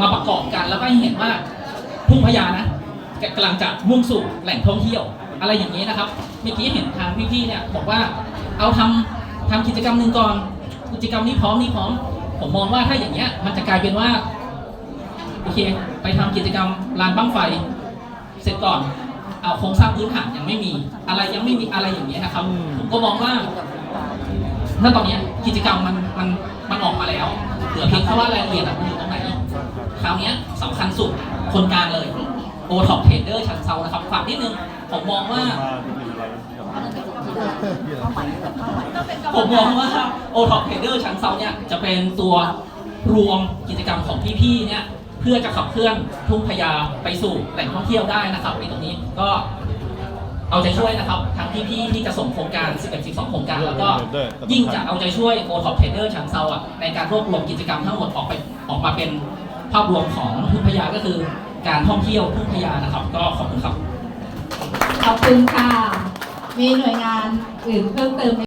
มาประกอบกันแล้วก็เห็นว่าทุ่งพญานะกำลังจะมุ่งสู่แหล่งท่องเที่ยว อะไรอย่างนี้นะครับเมื่อกี้เห็นทางพี่ๆเนี่ยบอกว่าเอาทำทำกิจกรรมหนึ่งก่อนกิจกรรมนี้พร้อมนี่พร้อม ผมมองว่าถ้าอย่างเงี้ยมันจะกลายเป็นว่าโอเค ไปทำกิจกรรมลานบั้งไฟ เสร็จก่อนเอาโครงสร้างพื้นฐานยังไม่มี อะไรยังไม่มีอะไรอย่างเงี้ยนะครับผมก็มองว่าณตอนเนี้ยกิจกรรมมันมันมันออกมาแล้วเหลือเพียงแค่ว่ารายละเอียดอะมันอยู่ตรงไหน คราวเนี้ยสำคัญสุด คนกลางเลยโอท็อปเทรดเดอร์ชั้นเซานะครับฝากนิดนึงผมมองว่า ผมมองว่าโอท็อปเทรดเดอร์ชั้นเซาเนี่ยจะเป็นตัวรวมกิจกรรมของพี่ๆเนี่ยเพื่อจะขับเคลื่อนทุ่งพญาไปสู่แหล่งท่องเที่ยวได้นะครับในตรงนี้ก็เอาใจช่วยนะครับทั้งพี่ๆที่จะส่งโครงการ 11 12 โครงการ แล้วก็ยิ่งจะเอาใจช่วยโอท็อปเทรดเดอร์ชั้นเซาอะในการรวบรวมกิจกรรมทั้งหมดออกไปออกมาเป็น ภาพรวมของพุทธพยาก็คือการท่องเที่ยวพุทธพยานะครับ ก็ขอบคุณครับ ขอบคุณค่ะ มีหน่วยงานอื่นเพิ่มเติมไหม